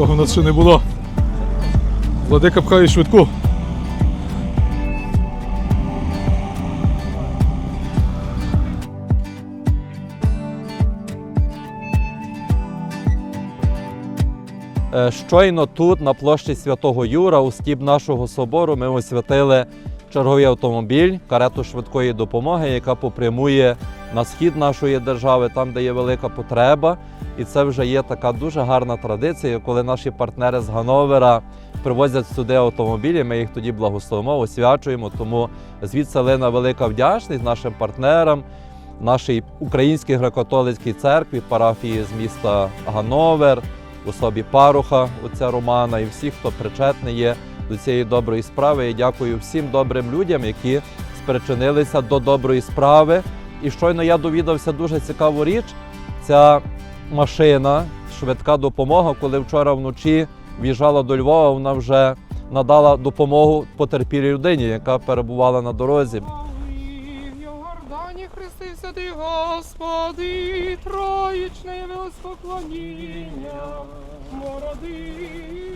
Такого в нас ще не було. Владика пхає швидку. Е, Щойно тут, на площі Святого Юра, у стіп нашого собору, ми освятили черговий автомобіль, карету швидкої допомоги, яка попрямує на схід нашої держави, там, де є велика потреба. І це вже є така дуже гарна традиція, коли наші партнери з Гановера привозять сюди автомобілі. Ми їх тоді благословимо, освячуємо. Тому звідси лина велика вдячність нашим партнерам, нашій українській греко-католицькій церкві, парафії з міста Гановер, особі паруха отця Романа і всіх, хто причетний є до цієї доброї справи. І дякую всім добрим людям, які спричинилися до доброї справи. І щойно я довідався дуже цікаву річ. Ця машина, швидка допомога, коли вчора вночі в'їжджала до Львова, вона вже надала допомогу потерпілій людині, яка перебувала на дорозі. В хрестився ти, Господи, троїчне воспоклоніння, Бородителя,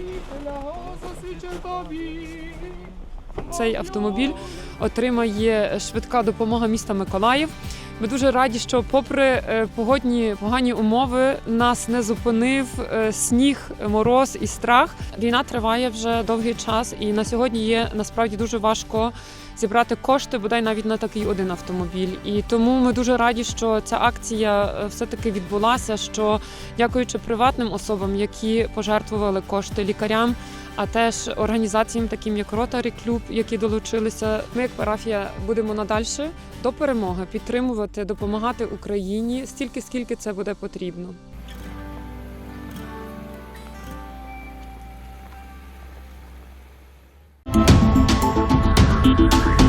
засвідчив тобі. Цей автомобіль отримає швидка допомога міста Миколаїв. Ми дуже раді, що, попри е, погодні погані умови, нас не зупинив е, сніг, мороз і страх. Війна триває вже довгий час, і на сьогодні є насправді дуже важко зібрати кошти, бодай навіть на такий один автомобіль. І тому ми дуже раді, що ця акція е, все-таки відбулася. Що дякуючи приватним особам, які пожертвували кошти лікарям, а теж організаціям, таким як Rotary Club, які долучилися. Ми, як парафія, будемо надальше до перемоги підтримувати, допомагати Україні стільки, скільки це буде потрібно. Thank